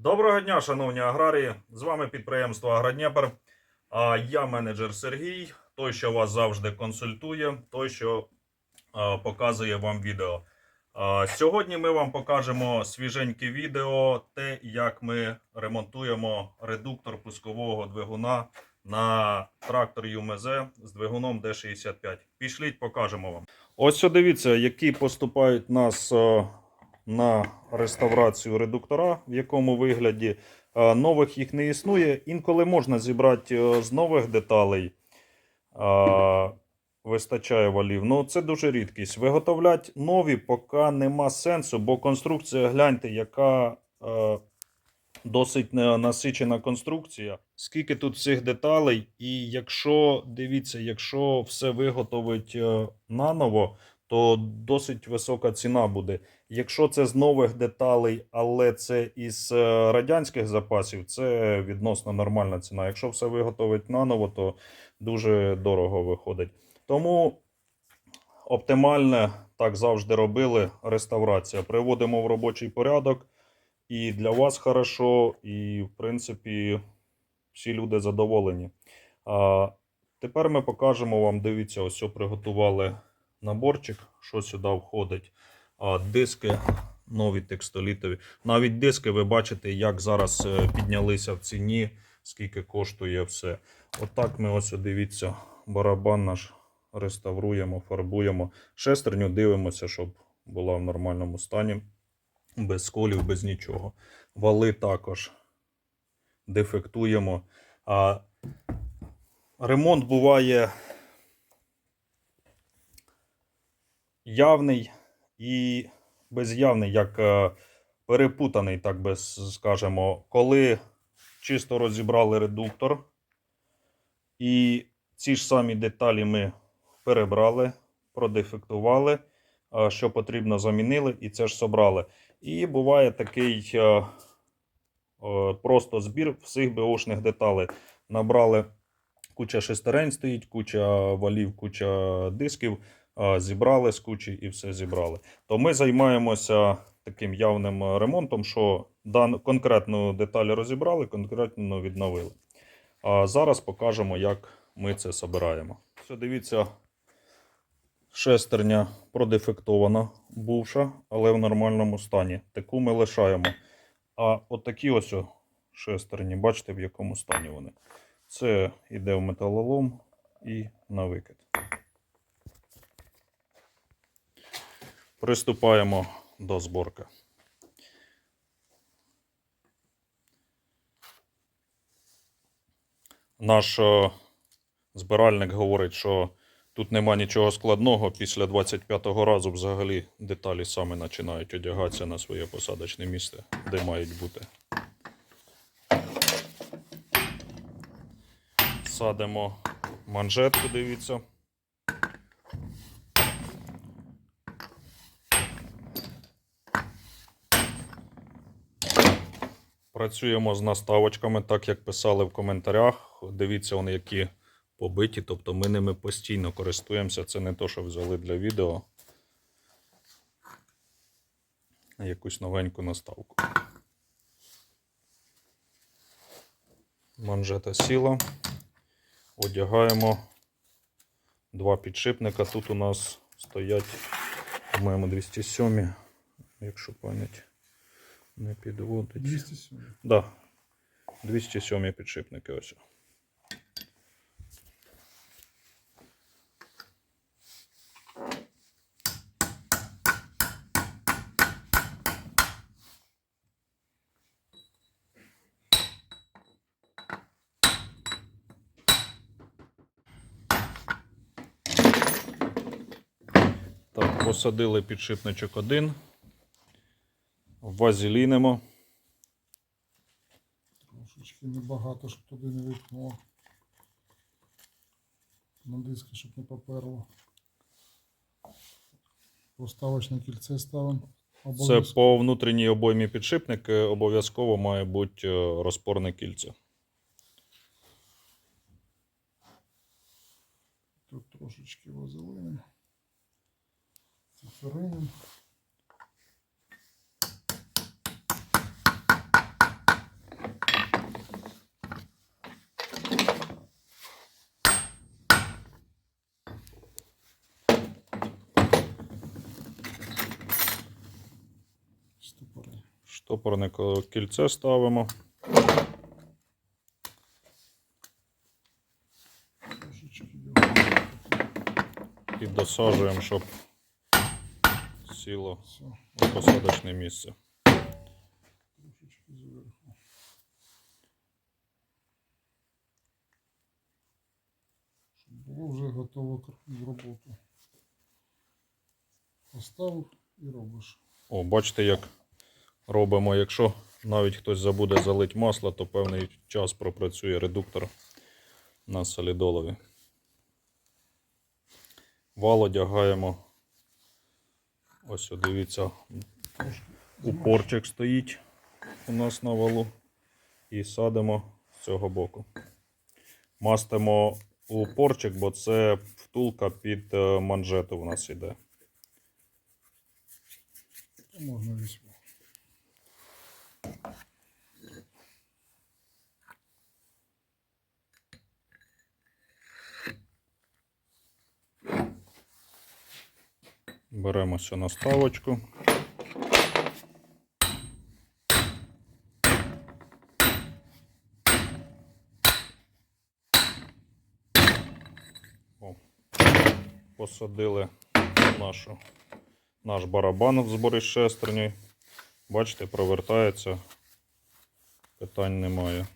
Доброго дня, шановні аграрії! З вами підприємство Агродніпр. А Я менеджер Сергій, той, що вас завжди консультує, той, що а, показує вам відео. А, Сьогодні ми вам покажемо свіженьке відео, те, як ми ремонтуємо редуктор пускового двигуна на трактор ЮМЗ з двигуном D65. Пішліть, покажемо вам. Ось о, дивіться, які поступають нас на реставрацію редуктора, в якому вигляді. Е, Нових їх не існує. Інколи можна зібрати е, з нових деталей. е, Вистачає валів. Ну, це дуже рідкість. Виготовляти нові поки нема сенсу, бо конструкція, гляньте, яка е, досить насичена конструкція. Скільки тут всіх деталей, і якщо дивіться, якщо все виготовить е, наново, то досить висока ціна буде. Якщо це з нових деталей, але це із е, радянських запасів, це відносно нормальна ціна. Якщо все виготовить наново, то дуже дорого виходить. Тому оптимальне, так завжди робили, реставрація. Приводимо в робочий порядок. І для вас хорошо, і в принципі всі люди задоволені. А, тепер ми покажемо вам, дивіться, ось приготували наборчик, що сюди входить. А, диски нові текстолітові. Навіть диски, ви бачите, як зараз е, піднялися в ціні, скільки коштує все. Отак ми ось дивіться, барабан наш реставруємо, фарбуємо. Шестерню дивимося, щоб була в нормальному стані. Без сколів, без нічого. Вали також дефектуємо. А, ремонт буває явний і безявний, як е, перепутаний, так би скажемо, коли чисто розібрали редуктор, і ці ж самі деталі ми перебрали, продефектували, що потрібно, замінили, і це ж собрали. І буває такий е, е, просто збір всіх БОшних деталей. Набрали куча шестерень стоїть, куча валів, куча дисків, е, зібрали з кучі і все зібрали. То ми займаємося таким явним е, ремонтом, що дан, конкретну деталь розібрали, конкретно відновили. А зараз покажемо, як ми це собираємо. Все, дивіться, шестерня продефектована, бувша, але в нормальному стані. Таку ми лишаємо. А от такі ось шестерні, бачите, в якому стані вони. Це йде в металолом і на викид. Приступаємо до зборки. Наш е, збиральник говорить, що тут нема нічого складного. Після 25-го разу взагалі деталі саме починають одягатися на своє посадочне місце, де мають бути. Садимо манжетку, дивіться. Працюємо з наставочками, так як писали в коментарях. Дивіться, вони які побиті, тобто ми ними постійно користуємося. Це не то, що взяли для відео. Якусь новеньку наставку. Манжета сіла. Одягаємо два підшипника. Тут у нас стоять, по-моєму, 207, якщо пам'ять не підводить. 207. Да. 207 підшипники ось. Так, посадили підшипничок один. Вазелінимо. Трошечки небагато, щоб туди не випнуло. На диски, щоб не поперло. Поставочне кільце ставимо. Це по внутрішній обоймі підшипник е, обов'язково має бути е, розпорне кільце. Тут трошечки вазелиним. Цифериним. Штопорне кільце ставимо. І досаджуємо, щоб сіло у посадочне місце. було вже готово в роботу. Поставив і робиш. О, бачите, як робимо. Якщо навіть хтось забуде залити масло, то певний час пропрацює редуктор на солідолові. Вал одягаємо. Ось, дивіться, упорчик стоїть у нас на валу. І садимо з цього боку. Мастимо упорчик, бо це втулка під е, манжету у нас іде. можна візьму. Беремо цю наставочку. О, посадили нашу, наш барабан в зборі шестерні. Бачите, провертається. Питань немає.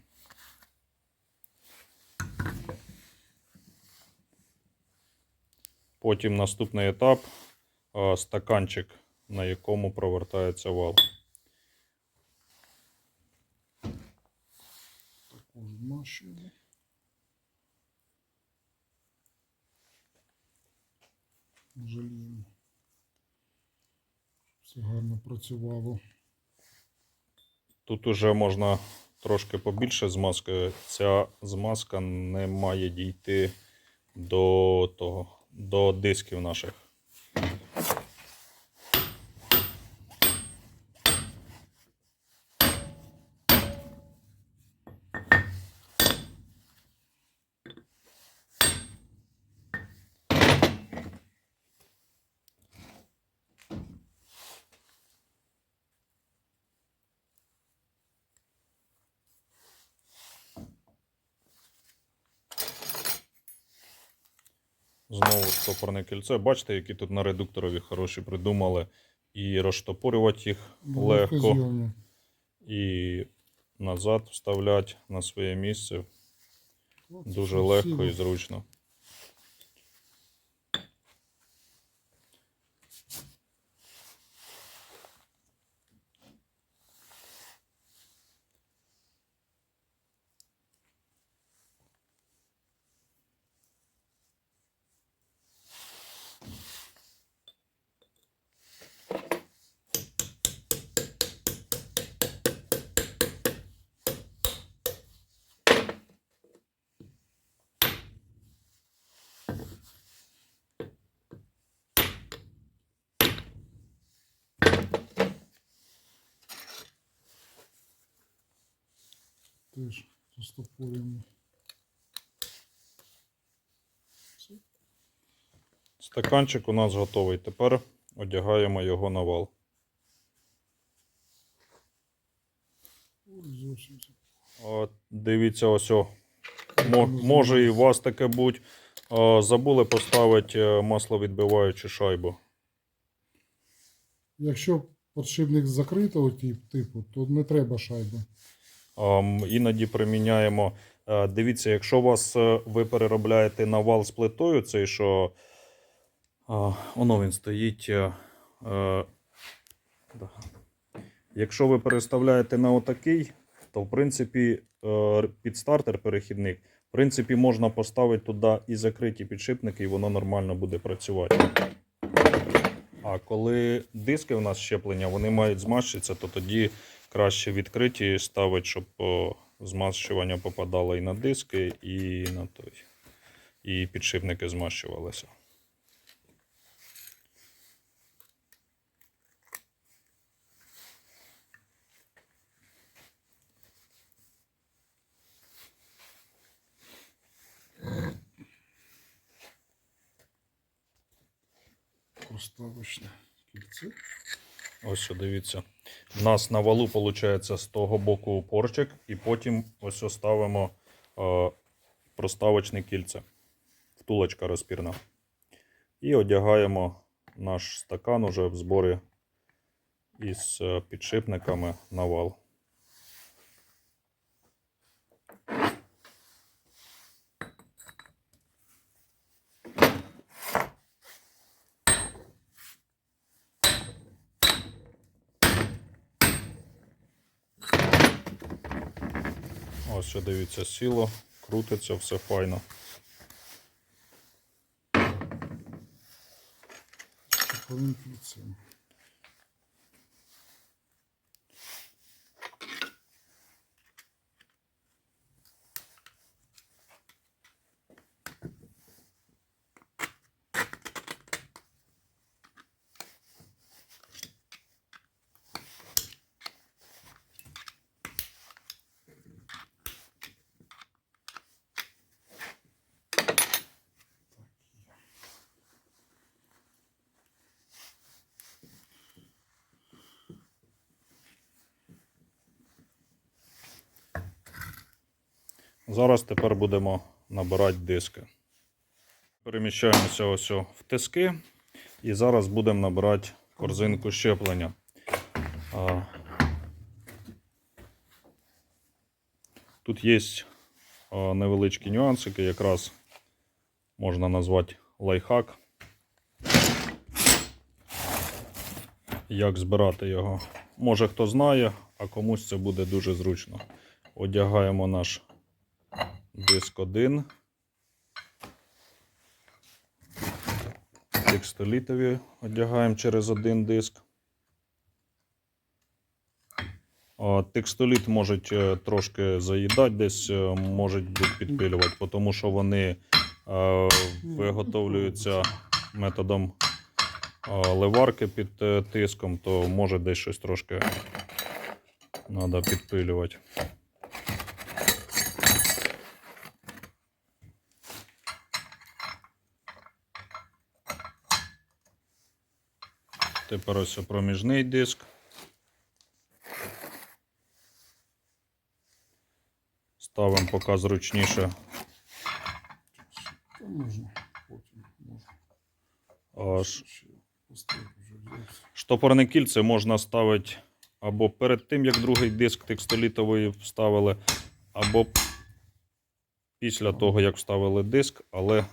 Потім наступний етап стаканчик, на якому провертається вал. Жаліємо. Все гарно працювало. Тут уже можна трошки побільше змазки. Ця змазка не має дійти до того, до дисків наших. Знову кільце. Бачите, які тут на редукторові хороші придумали. І розштопорювати їх легко. Легкозйомні. І назад вставляти на своє місце. Дуже легко і зручно. Теж застопорюємо. Стаканчик у нас готовий. Тепер одягаємо його на вал. От, дивіться, ось о. Може і у вас таке бути. Забули поставити масловідбиваючу шайбу. Якщо подшипник закритого типу, то не треба шайби. Іноді приміняємо. е, Дивіться, якщо вас е, ви переробляєте на вал з плитою, цей що воно він стоїть. е. Якщо ви переставляєте на отакий, то в принципі під стартер перехідник, в принципі, можна поставити туди і закриті підшипники, і воно нормально буде працювати. А коли диски у нас щеплення, вони мають змащитися, то тоді краще відкриті ставити, щоб змащування попадало і на диски, і на той. І підшипники змащувалися. Проставочне кільце. Ось дивіться. У нас на валу виходить з того боку упорчик, і потім ось ось ставимо е, проставочне кільце. Втулочка розпірна. І одягаємо наш стакан уже в зборі із е, підшипниками на вал. Ось що дивіться, сіло, крутиться, все файно. Повинкнуться. Зараз тепер будемо набирати диски. Переміщаємося ось в тиски і зараз будемо набирати корзинку щеплення. Тут є невеличкі нюансики, якраз можна назвати лайфхак. Як збирати його. Може хто знає, а комусь це буде дуже зручно. Одягаємо наш диск 1. Текстолітові одягаємо через один диск. Текстоліт можуть е, трошки заїдати, десь е, можуть підпилювати, тому що вони е, виготовлюються методом ливарки під тиском, то може десь щось трошки треба підпилювати. Тепер ось проміжний диск. Ставимо поки зручніше. Аж. Штопорне кільце можна ставити або перед тим, як другий диск текстолітовий вставили, або після того, як вставили диск, але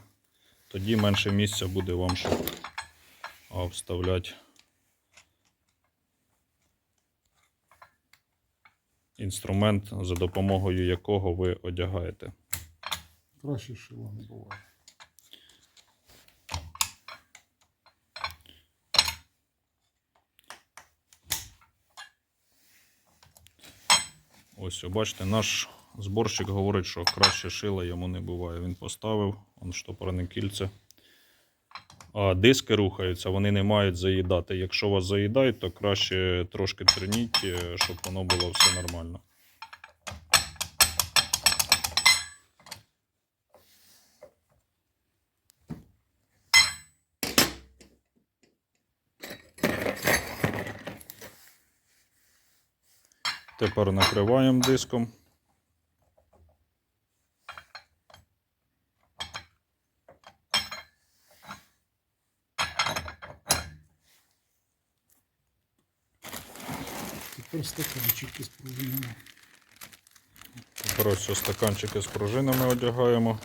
тоді менше місця буде вам, щоб вставляти інструмент, за допомогою якого ви одягаєте. Краще шила не буває. Ось, бачите, наш зборщик говорить, що краще шила йому не буває. Він поставив, он штопорне кільце. А диски рухаються, вони не мають заїдати. Якщо вас заїдають, то краще трошки треніть, е, щоб воно було все нормально. Тепер накриваємо диском. Тепер стаканчики з пружинами. Ось стаканчики з пружинами одягаємо.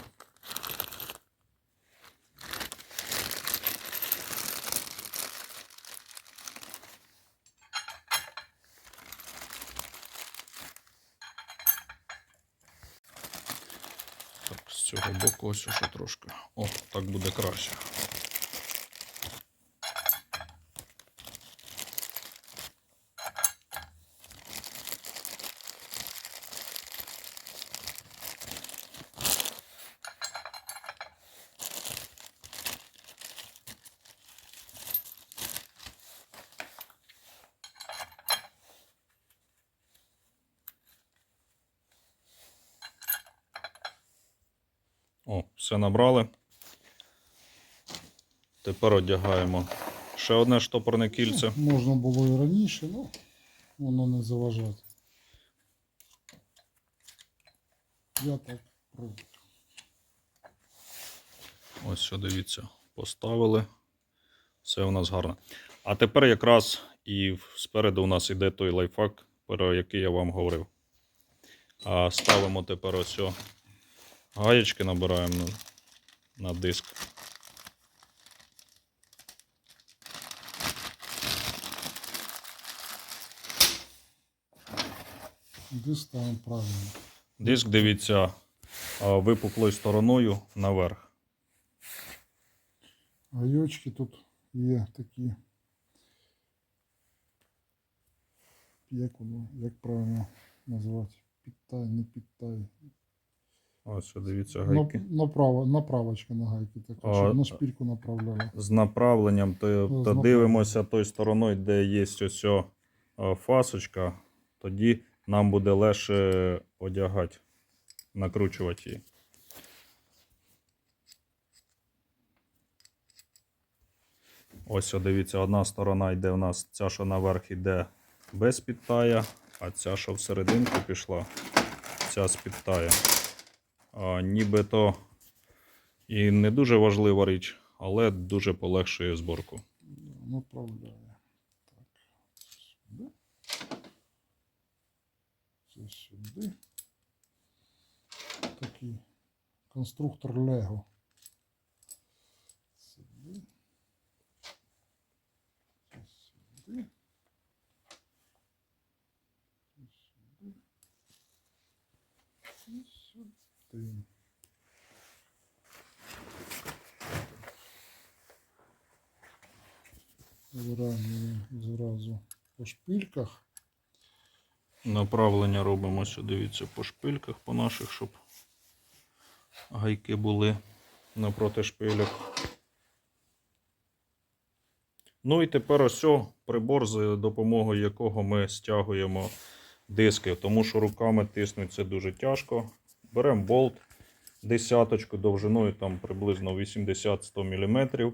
Так, з цього боку ось ще трошки. О, так буде краще. О, все набрали. Тепер одягаємо Ще одне штопорне кільце. Можна було і раніше, ну воно не заважає. Я так пробую. Ось що дивіться, поставили. Все у нас гарно. А тепер якраз і спереду у нас іде той лайфхак, про який я вам говорив. А ставимо тепер ось о гаєчки, набираємо на, диск. Де ставимо правильно. Диск, дивіться, випуклою стороною наверх. Гайочки тут є такі. Як воно, як правильно назвати? Підтай, не підтай. Ось дивіться, гайки. направо, направочка на гайки така, А, щоб на шпильку направляла. З направленням, то, з то дивимося той стороною, де є ось о, фасочка, тоді нам буде легше одягати, накручувати її. Ось, о, дивіться, одна сторона йде у нас, ця, що наверх йде без підтая, а ця, що всерединку пішла, ця з підтая. Нібито і не дуже важлива річ, але дуже полегшує зборку. Направляє. Так. Сюди. Це сюди. Такий конструктор Лего. Сюди. Це сюди. Це сюди. І сюди. Виравнюємо зразу по шпильках. Направлення робимо ось, дивіться, по шпильках по наших, щоб гайки були напроти шпилек. Ну і тепер ось прибор, за допомогою якого ми стягуємо диски, тому що руками тиснуть це дуже тяжко. Беремо болт десяточку довжиною там приблизно 80-100 мм.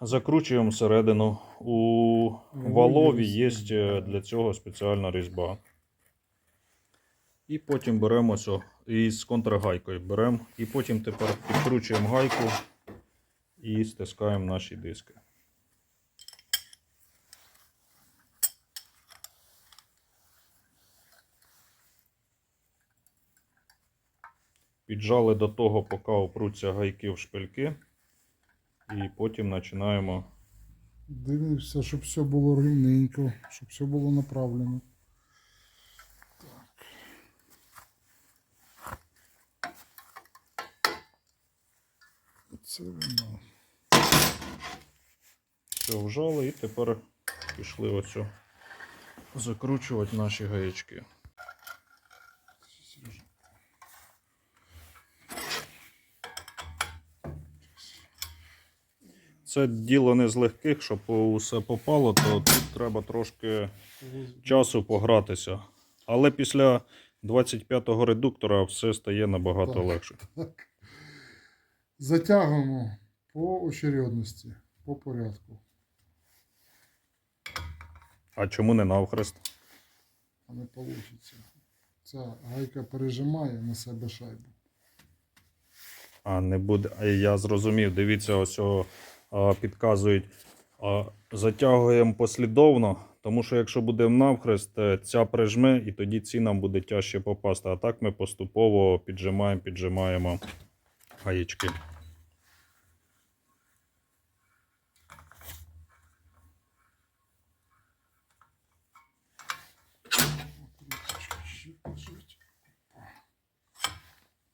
Закручуємо всередину. У валові є е, для цього спеціальна різьба. І потім беремо ось о, контргайкою беремо. І потім тепер підкручуємо гайку і стискаємо наші диски. Піджали до того, поки опруться гайки в шпильки. І потім починаємо Дивимося, щоб все було рівненько, щоб все було направлено. Так. Це воно. все вжали і тепер пішли оцю закручувати наші гаячки. Це діло не з легких, щоб усе попало, то тут треба трошки часу погратися. Але після 25-го редуктора все стає набагато Так. легше. Затягуємо по очередності, по порядку. А чому не навхрест? А не вийде. Ця гайка пережимає на себе шайбу. А не буде. А я зрозумів. Дивіться, ось о, а, підказують. Затягуємо послідовно, тому що якщо будемо навхрест, е, ця прижме, і тоді ці нам буде тяжче попасти. А так ми поступово піджимаємо, піджимаємо гаєчки.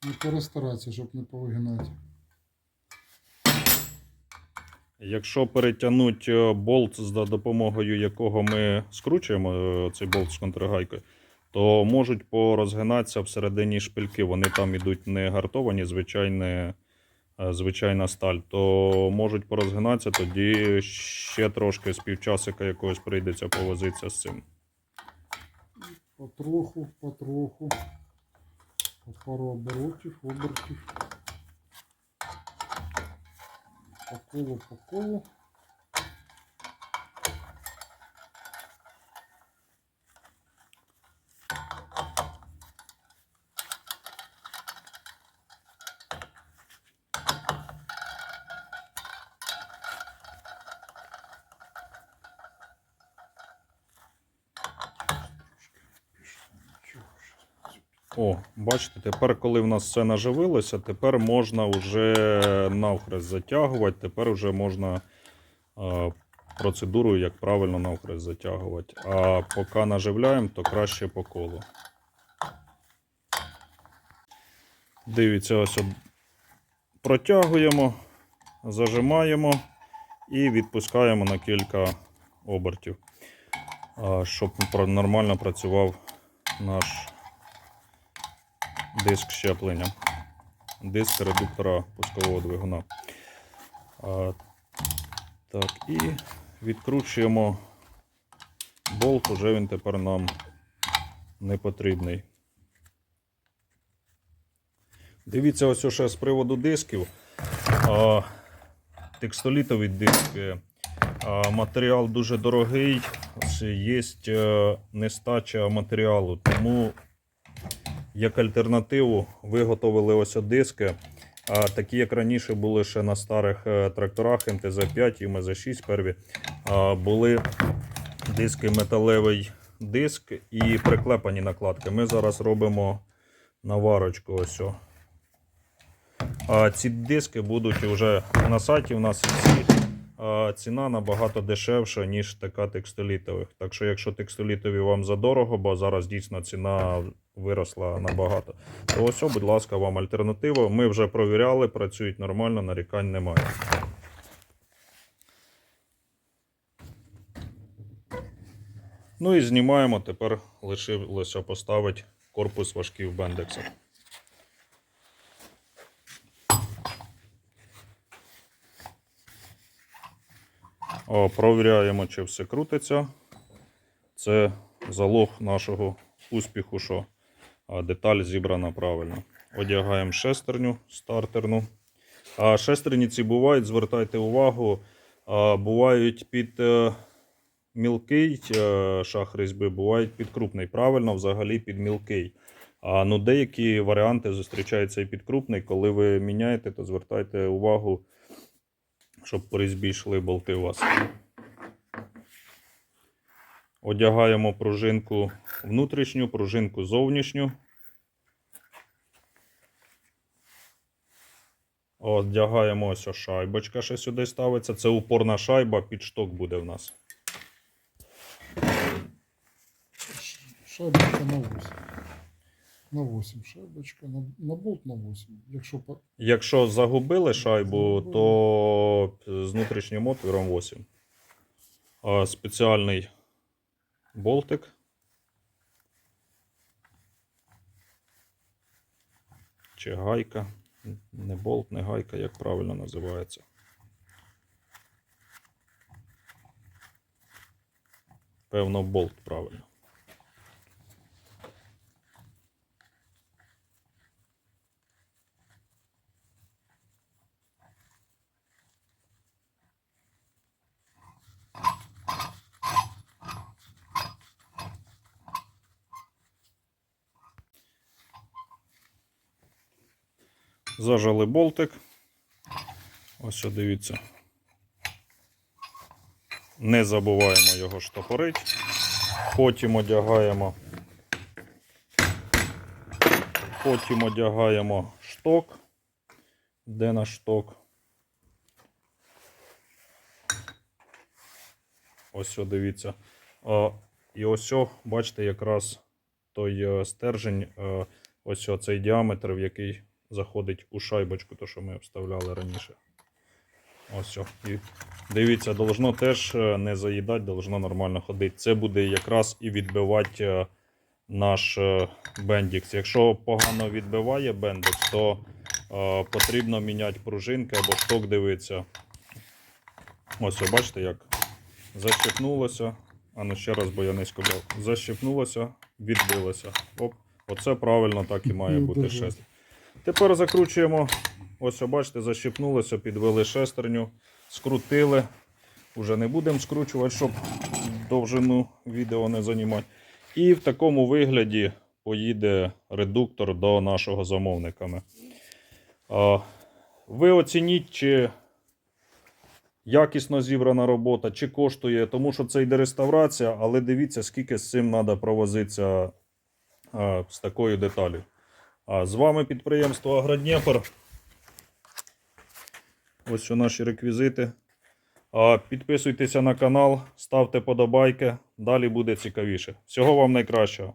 Не перестаратися, щоб не повигинати. Якщо перетягнути болт, за допомогою якого ми скручуємо е, цей болт з контргайкою, то можуть порозгинатися всередині шпильки. Вони там ідуть не гартовані, звичайне, е, звичайна сталь, то можуть порозгинатися, тоді ще трошки з півчасика якогось прийдеться повозитися з цим. Потроху, потроху. По пару оборотів, обертів. По колу, по колу. О, бачите, тепер, коли в нас все наживилося, тепер можна вже навхрест затягувати, тепер вже можна процедуру, як правильно навхрест затягувати. А поки наживляємо, то краще по колу. Дивіться, ось протягуємо, зажимаємо і відпускаємо на кілька обертів, щоб нормально працював наш диск щеплення, диск редуктора пускового двигуна. Так, і відкручуємо болт, уже він тепер нам не потрібний. Дивіться, ось ще з приводу дисків. А, текстолітові диски. А, матеріал дуже дорогий, є е, нестача матеріалу, тому як альтернативу виготовили ось диски. А такі, як раніше були ще на старих е, тракторах МТЗ-5 і МЗ-6 перві, були диски металевий диск і приклепані накладки. Ми зараз робимо наварочку. Ось. А ці диски будуть вже на сайті. У нас всі а, ціна набагато дешевша, ніж така текстолітових. Так що, якщо текстолітові вам задорого, бо зараз дійсно ціна виросла набагато, то ось, будь ласка, вам альтернатива. Ми вже провіряли, працюють нормально, нарікань немає. Ну і знімаємо. Тепер лишилося поставити корпус важків бендекса. Провіряємо, чи все крутиться. Це залог нашого успіху, що деталь зібрана правильно. Одягаємо шестерню стартерну. А шестерні ці бувають, звертайте увагу, бувають під е, мілкий е, шах різьби, бувають під крупний. Правильно, взагалі під мілкий. А ну, деякі варіанти зустрічаються і під крупний. Коли ви міняєте, то звертайте увагу, щоб по різьбі йшли болти у вас. Одягаємо пружинку внутрішню, пружинку зовнішню. Одягаємо ось шайбочка, ще сюди ставиться. Це упорна шайба, під шток буде в нас. Шайбочка на 8. На 8 шайбочка, на, на болт на 8. Якщо по... Якщо загубили шайбу, Загубили. то з внутрішнім отвіром 8. А спеціальний болтик. Чи гайка. Не болт, не гайка, як правильно називається. Певно, болт правильно. Зажали болтик. Ось дивіться. Не забуваємо його штопорити. Потім одягаємо. Потім одягаємо шток. Де наш шток? Ось дивіться. І ось, бачите, якраз той е, стержень, е, ось цей діаметр, в який заходить у шайбочку, то що ми вставляли раніше. Ось. о. І дивіться, должно теж е, не заїдати, должно нормально ходити. Це буде якраз і відбивати е, наш е, бендікс. Якщо погано відбиває бендекс, то е, потрібно міняти пружинки або шток дивитися. Ось, бачите, як защепнулося. А ну ще раз, бо я низько брав. Защепнулося, відбилося. Оп. Оце правильно так і має бути дуже. Тепер закручуємо. Ось, бачите, защепнулося, підвели шестерню, скрутили. Уже не будемо скручувати, щоб довжину відео не займати. І в такому вигляді поїде редуктор до нашого замовниками. А, Ви оцініть, чи якісно зібрана робота, чи коштує, тому що це йде реставрація, але дивіться, скільки з цим треба провозитися з такою деталю. З вами підприємство Агродніпр. Ось що наші реквізити. Підписуйтеся на канал, ставте подобайки. Далі буде цікавіше. Всього вам найкращого.